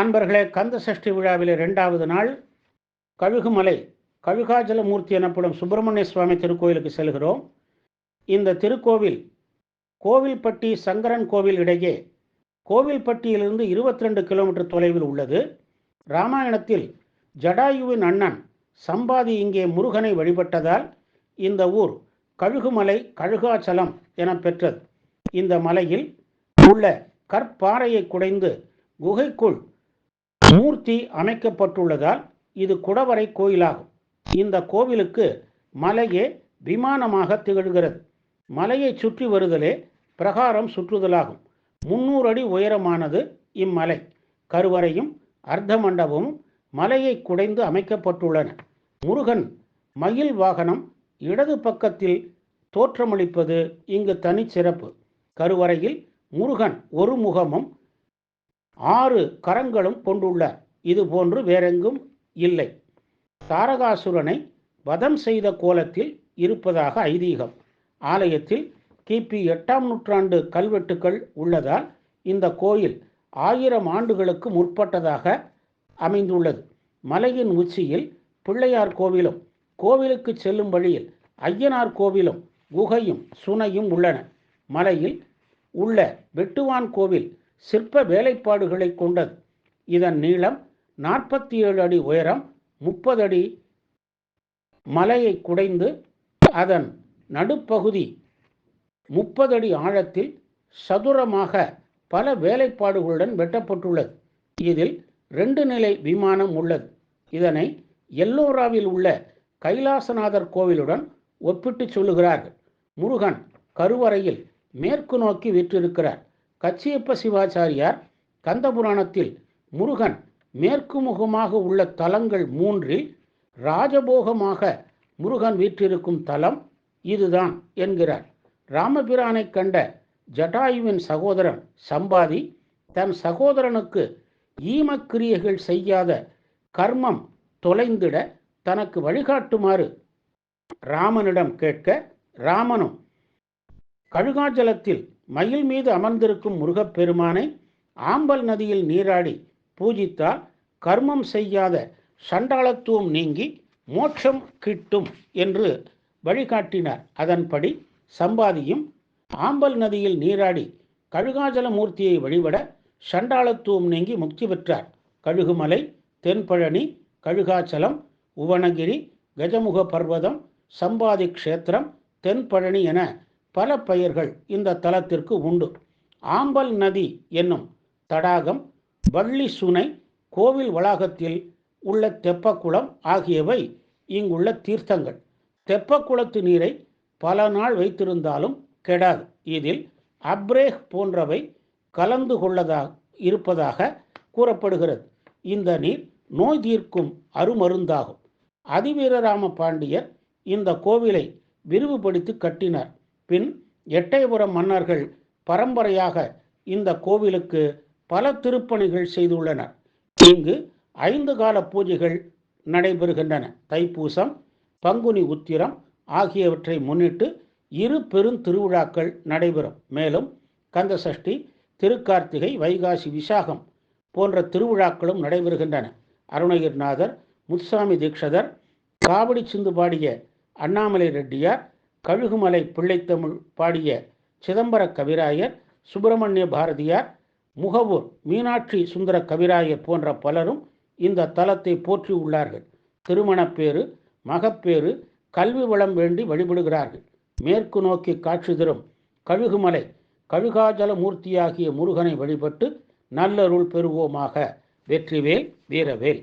அன்பர்களே கந்த சஷ்டி விழாவில் இரண்டாவது நாள் கழுகுமலை கழுகாஜலமூர்த்தி எனப்படும் சுப்பிரமணிய சுவாமி திருக்கோயிலுக்கு செல்கிறோம். இந்த திருக்கோவில் கோவில்பட்டி சங்கரன் கோவில் இடையே கோவில்பட்டியிலிருந்து இருபத்தி ரெண்டு கிலோமீட்டர் தொலைவில் உள்ளது. ராமாயணத்தில் ஜடாயுவின் அண்ணன் சம்பாதி இங்கே முருகனை வழிபட்டதால் இந்த ஊர் கழுகுமலை கழுகாச்சலம் என பெற்றது. இந்த மலையில் உள்ள கற்பாறையை குடைந்து குகைக்குள் மூர்த்தி அமைக்கப்பட்டுள்ளதால் இது குடவரை கோயிலாகும். இந்த கோவிலுக்கு மலையே விமானமாக திகழ்கிறது. மலையை சுற்றி வருதலே பிரகாரம் சுற்றுதலாகும். முன்னூறு அடி உயரமானது இம்மலை. கருவறையும் அர்த்த மண்டபமும் மலையை குடைந்து அமைக்கப்பட்டுள்ளன. முருகன் மயில் வாகனம் இடது பக்கத்தில் தோற்றமளிப்பது இங்கு தனிச்சிறப்பு கருவறையில் முருகன் ஒரு முகமும் ஆறு கரங்களும் கொண்டுள்ள. இது போன்று வேறெங்கும் இல்லை. தாரகாசுரனை வதம் செய்த கோலத்தில் இருப்பதாக ஐதீகம். ஆலயத்தில் கிபி எட்டாம் நூற்றாண்டு கல்வெட்டுக்கள் உள்ளதால் இந்த கோயில் ஆயிரம் ஆண்டுகளுக்கு முற்பட்டதாக அமைந்துள்ளது. மலையின் உச்சியில் பிள்ளையார் கோவிலும் கோவிலுக்கு செல்லும் வழியில் ஐயனார் கோவிலும் குகையும் சுனையும் உள்ளன. மலையில் உள்ள வெட்டுவான் கோவில் சிற்ப வேலைப்பாடுகளை கொண்டது. இதன் நீளம் நாற்பத்தி ஏழு அடி உயரம் முப்பது அடி மலையை குடைந்து அதன் நடுப்பகுதி முப்பது அடி ஆழத்தில் சதுரமாக பல வேலைப்பாடுகளுடன் வெட்டப்பட்டுள்ளது. இதில் ரெண்டு நிலை விமானம் உள்ளது. இதனை எல்லோராவில் உள்ள கைலாசநாதர் கோவிலுடன் ஒப்பிட்டு சொல்லுகிறார்கள். முருகன் கருவறையில் மேற்கு நோக்கி விற்றிருக்கிறார். கச்சியப்ப சிவாச்சாரியார் கந்தபுராணத்தில் முருகன் மேற்கு முகமாக உள்ள தலங்கள் மூன்றில் ராஜபோகமாக முருகன் வீற்றிருக்கும் தலம் இதுதான் என்கிறார். ராமபிரானை கண்ட ஜட்டாயுவின் சகோதரன் சம்பாதி தன் சகோதரனுக்கு ஈமக்கிரியைகள் செய்யாத கர்மம் தொலைந்திட தனக்கு வழிகாட்டுமாறு ராமனிடம் கேட்க ராமனும் கழுகாஜலத்தில் மயில் மீது அமர்ந்திருக்கும் முருகப்பெருமானை ஆம்பல் நதியில் நீராடி பூஜித்தால் கர்மம் செய்யாத சண்டாளத்துவம் நீங்கி மோட்சம் கிட்டும் என்று வழிகாட்டினார். அதன்படி சம்பாதியும் ஆம்பல் நதியில் நீராடி கழுகாஜல மூர்த்தியை வழிபட சண்டாளத்துவம் நீங்கி முக்தி பெற்றார். கழுகுமலை தென்பழனி கழுகாச்சலம் உவனகிரி கஜமுக பர்வதம் சம்பாதி க்ஷேத்திரம் தென்பழனி என பல பெயர்கள் இந்த தலத்திற்கு உண்டு. ஆம்பல் நதி என்னும் தடாகம் வள்ளி சுனை கோவில் வளாகத்தில் உள்ள தெப்பக்குளம் ஆகியவை இங்குள்ள தீர்த்தங்கள். தெப்பக்குளத்து நீரை பல நாள் வைத்திருந்தாலும் கெடாது. இதில் அப்ரேக் போன்றவை கலந்து கொள்ளதாக இருப்பதாக கூறப்படுகிறது. இந்த நீர் நோய் தீர்க்கும் அருமருந்தாகும். அதிவீரராம பாண்டியர் இந்த கோவிலை விரிவுபடுத்தி கட்டினார். பின் எட்டயபுரம் மன்னர்கள் பரம்பரையாக இந்த கோவிலுக்கு பல திருப்பணிகள் செய்துள்ளனர். இங்கு ஐந்து கால பூஜைகள் நடைபெறுகின்றன. தைப்பூசம் பங்குனி உத்திரம் ஆகியவற்றை முன்னிட்டு இரு பெரும் திருவிழாக்கள் நடைபெறும். மேலும் கந்தசஷ்டி திருக்கார்த்திகை வைகாசி விசாகம் போன்ற திருவிழாக்களும் நடைபெறுகின்றன. அருணகிரிநாதர் முத்துசாமி தீட்சதர் காவடி சிந்து பாடிய அண்ணாமலை ரெட்டியார் கழுகுமலை பிள்ளைத்தமிழ் பாடிய சிதம்பர கவிராயர் சுப்பிரமணிய பாரதியார் முகவூர் மீனாட்சி சுந்தர கவிராயர் போன்ற பலரும் இந்த தலத்தை போற்றி உள்ளார்கள் திருமணப்பேறு மகப்பேறு கல்வி வளம் வேண்டி வழிபடுகிறார்கள். மேற்கு நோக்கி காட்சி தரும் கழுகுமலை கழுகாஜல மூர்த்தியாகிய முருகனை வழிபட்டு நல்லருள் பெறுவோமாக. வெற்றிவேல் வீரவேல்.